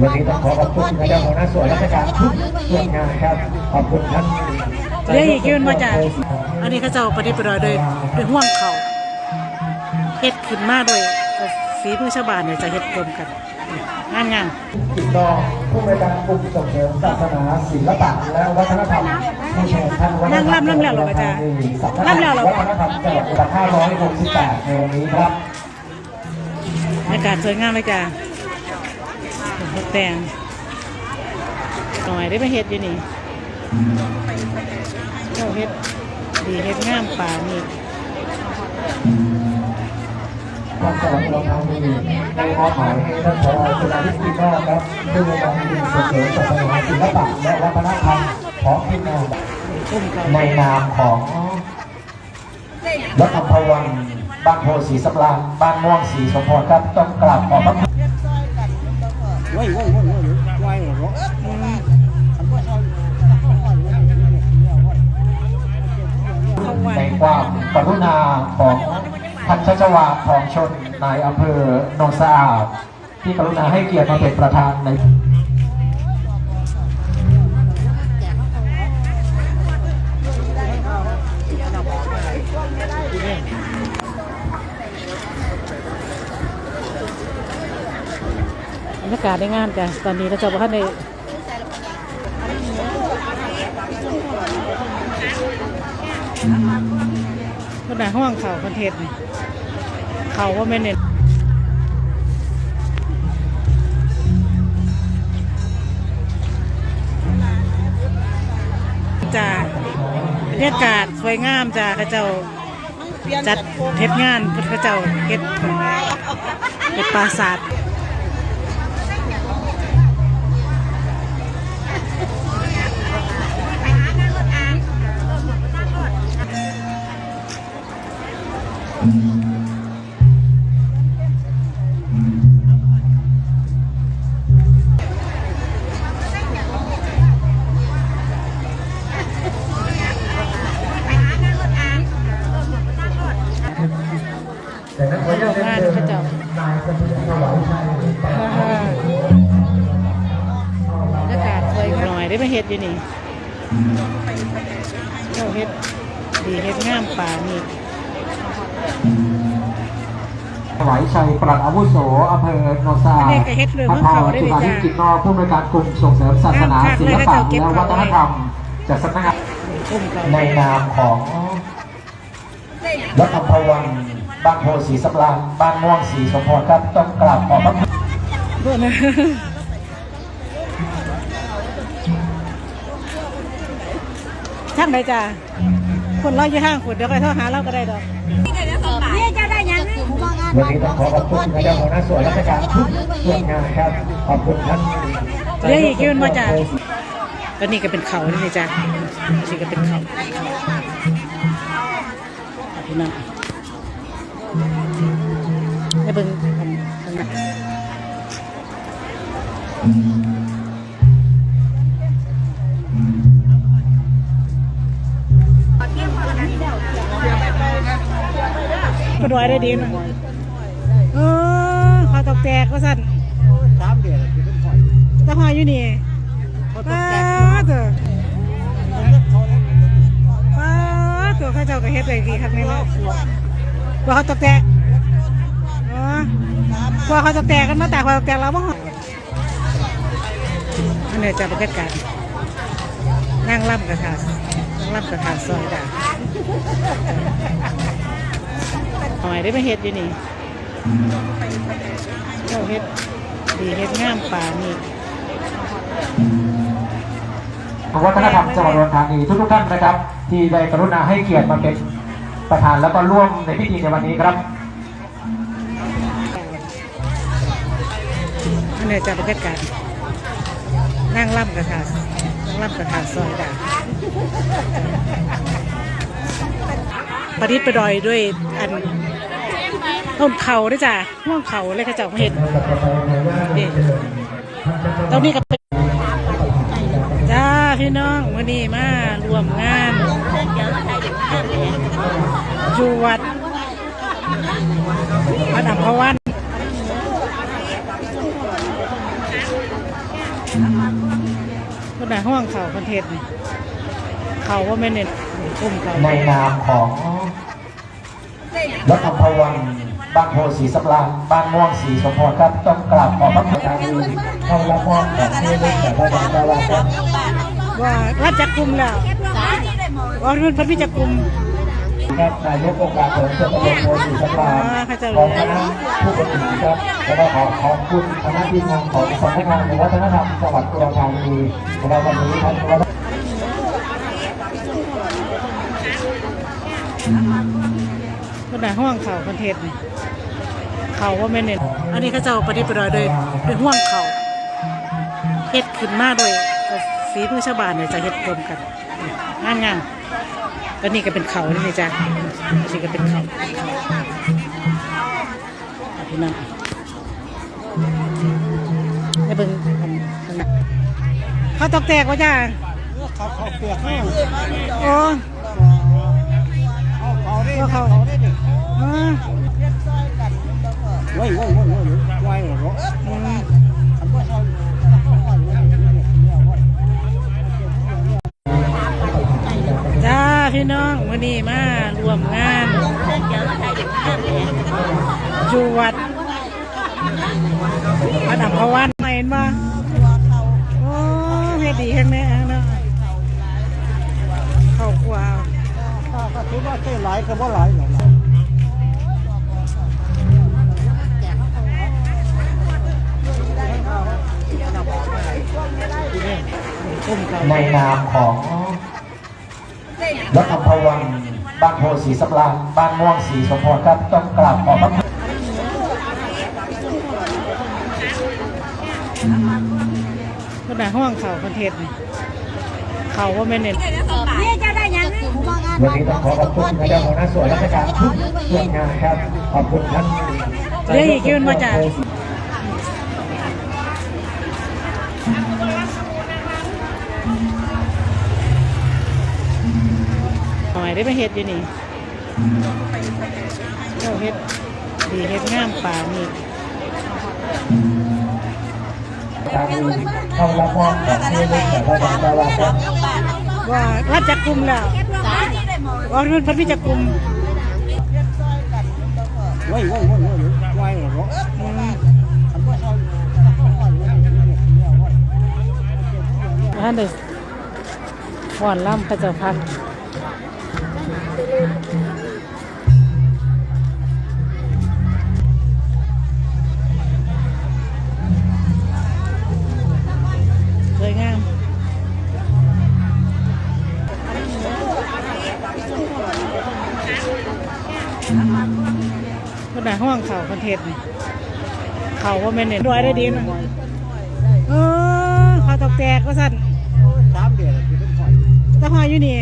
วันนี้ต้องขอขอบคุณนะครับหัวหน้าส่วนราชการทุกส่วนงานครับ ขอบคุณท่านเรียกอีกยืนมาจากอันนี้เขาเจ้าประดิษฐ์ประดอยโดยโดยห่วงเขาเฮ็ดขึ้นมาโดยเอาฝีมือชาวบ้านเนี่ยจะเฮ็ดรวมกันงานงานติดต่อผู้บริการกลุ่มส่งเสริมศาสนาศิลปะและวัฒนธรรมผู้แทนท่านวัฒนธรรมนั่งล่ำล่ำแล้วเหรออาจารย์สำนักงานล่ำแล้วเหรอวัฒนธรรมจังหวัดอุดรธานี168ในวันนี้ครับบรรยากาศสวยงามเลยจ้ะ ตกแตงหน่อยได้มาเฮ็ดอยู่นี่เจ้าเฮ็ดดีเฮ็ดงามป่านี่ท่านจังหวัดอุดรธานีได้มอบหมายให้ท่านผอสุนาทิพย์กินนอกครับผู้บริกามส่งเสริมศาสนาศิลปะและวัฒนธรรมของพี่น้องพุ่มเขาในนามของรัฐพวันบ้านโพสีสำราญบ้านม่วงสีสมพรครับต้องกราบขอบพระคุณ อืมเขาว่าในความกรุณาของท่านชัชวาทองชนนายอำเภอโนนสะอาดที่กรุณาให้เกียรติมาเป็นประธานใน บรรยากาศได้งามจ้ะตอนนี้เราจะบอกว่าในคนหนห้องเขาคอนเทนต์เขาว่าไม่เน้นจ้าบรรยากาศสวยงามจ้าเขาเจ้าจัดเฮ็ดงานพิ่นเจ้าเฮ็ดเป็นปราสาท ได้มาเฮ็ดอยู่นี่เจ้าเฮ็ดดีเฮ็ดงามป่านี่ ถวายชัยปลัดอาวุโสอำเภอโนนสะอาดอันนี้ก็เฮ็ดเรื่องท่านเมืผองอเขาได้จุเลยฬาจ้ะธิกิจนอกผู้บริการกลุ่มส่งเสริมศาสนาศิลปะและวัฒนธรรมจากสำนักงานพุ่มเขาในนามของรัฐพวันบ้านโพสีสำราญบ้านม่วงสีสมพรครับต้องกราบขอบพระคุณเพื่อนนะช่างไหนจ้ะคนเราอยู่ห้างคนเดี๋ยวไปโทรหาเราก็ได้ดอก วันนี้ต้องขอขอบคุณนะครับหัวหน้าส่วนราชการทุกส่วนงานครับ ขอบคุณท่านเรียกอีกยืนมาจ้ะตอนนี้ก็เป็นเขานี่จ้ะนี่ก็เป็นเขาพี่น้องให้เบิ่งอันข้างหน้าก็ดอยได้ดีหน่อย อขอตกแตกก็สั่นสามเดือนคือเป็นข่อยตะหอยอยู่นี่เขาตป้ากใจเถอะเขาแล้วป้าเถอะข้าเจ้าก็เฮ็ดได้ดีครับนี่เนาะว่าเขาตกแตกอ๋อว่าเขาตกแตกกันมาแต่เขาตกแตกเราบ้างอันนี้จะบรรยากาศนั่งล่ำกับขานั่งล่ำกับขาซอยด่าหน่อยได้มาเฮ็ดอยู่นี่ เจ้าเฮ็ดดีเฮ็ดงามป่านี่วัฒนธรรมจังหวัดอุดรธานีทุกๆท่านนะครับ ที่ได้กรุณาให้เกียรติมาเป็นประธานแล้วก็ร่วมในพิธีในวันนี้ครับอันนี้จะบรรยากาศนั่งล่ำกับขานั่งล่ำกับขาซอยด่าประดิษฐ์ประดอยด้วยอัน ต้นเขาด้วยจ้ะห่วงเขาเลยเขาเจ้าเห็นนี่ตรงนี้ก็เป็นจ้าพี่น้องวันนี้มารวมงานอยู่วัดวัดอัมพวันห้องเขาคอนเทนต์เขาว่าไม่เน้นอุ้มเขาในนามของรัฐพวัน บานโพสีสำราญบานม่วงสีสมพรครับต้องกราบขอบพระคุณทางนี้เข้ารับมอบของที่ระลึกจากพระบาทดาราครับว่ารัชกุมแล้วว่ารุ่นพันพิจกุมครับนายกองค์การบริหารส่วนตำบลโพสีสำราญอ่าของคณะผู้บริหารครับแล้วก็ขอขอบคุณคณะทีมงานของสำนักงานวัฒนธรรมจังหวัดอุดรธานีของเราวันนี้ครับคน หนห้องเขาคอนเทนต์เขาว่าไม่เน้นอันนี้เขาเจ้าปฏิบัติโดยโดยห่วงเขาเฮ็ดขึ้นมาโดยเอาฝีมือชาวบ้านเนี่ยจะเฮ็ดรวมกันงานงานๆแล้วนี่ก็เป็นเขานี่จ้ะนี่ก็เป็นเขาพี่น้องไอ้เบิ่งอันข้างหน้าเขาตอกแตกว่าจ้าเขาเขาเปียกเขาโอ้เขาเขาได้ว่าเขาเขาได้ ดิอ่าเว้ยเว้ยเว้ยเว้ยเว้เหรอจ้าพี่น้องวันนี้มารวมงานอยู่วัดวัดอัมพวันไหนเห็นบ่ ในนามของรัฐพวันบ้านโพสีสำราญบ้านม่วงสีสมพรครับต้องกราบขอบพระคุณคนไหนห้องเขาคอนเทนต์เขาว่าไม่เน้นนี่จะได้ยังวันนี้ต้องขอขอบคุณนะครับหัวหน้าส่วนราชการทุกส่วนงานครับ ขอบคุณท่านเรียกอีกยืนมาจ้ะห ได้มาเฮ็ดอยู่นี่เจ้าเฮ็ดดีเฮ็ดงามป่านี่ทางนี้เข้ารับบของที่ระลึกจากพระบาทดาราครับว่ารัชกุมแล้วว่ารุ่นพันพิจกุมว้ยว้ยว้ยว้ยว้ยเหรออืมคำว่าเขาเขาว่ายว้ยเว้ยท่านเด็กว่อนล่ำพระเจ้าพัก คนไหนห้องเขาคอนเทนต์เขาว่าแม่นเน้นด้วยได้ดีนะเออเขาตกแตกว่าสั่นสามเดือนคือเป็นข่อยตะหอยอยู่นี่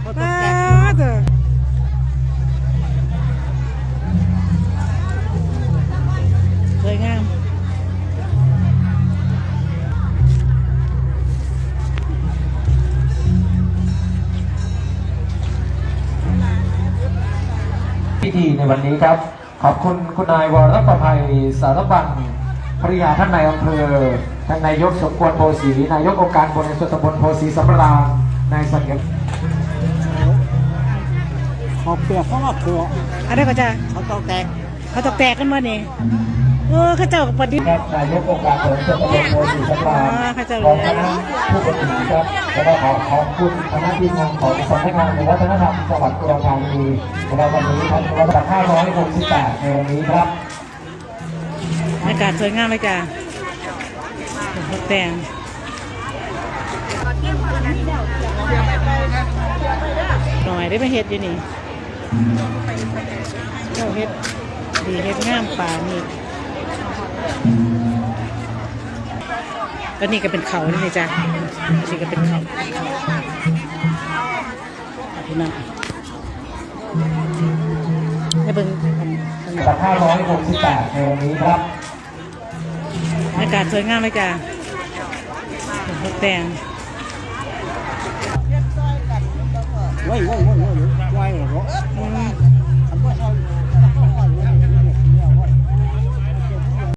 เขาต้อป้างแตก ในวันนี้ครับ ขอบคุณคุณนายวรประภัยสารบัญภริยาท่านนายอำเภอท่านนายกสมควรโพสีนายกองค์การบริหารส่วนตำบลโพสีสำราญนายสัญญาเขาเปียกเขาะว่าเกลืออันนี้ก็จะเขาตองแตกเขาตอกแตกกันมานี่เออเขาเจ้าประดิษฐ์ครับนายกองค์การบริหารส่วนตำบลโพสีสำราญอ่าเข้าใจของคณะ ผู้บริหารครับแล้วก็ขอขอบคุณคณะทีมงานของสำนักงานวัฒนธรรมจังหวัดอุดรธานีของเราวันนี้ครับระดับ568ในวันนี้ครับบรรยากาศสวยงามเลยจ้ะตกแต่งหน่อยได้มาเฮ็ดอยู่นี่เจ้าเฮ็ดดีเฮ็ดงามป่านี่ ก็นี่ก็เป็นเขานี่จ้ะนี่ก็เป็นเขาพี่น้องให้เบิ่งอันข้างหระน้าดับ568ในวันนี้ครับบรรยากาศสวยงามเลยจ้ะตกแต่งเว้ยเว้ยเว้ยเว้ย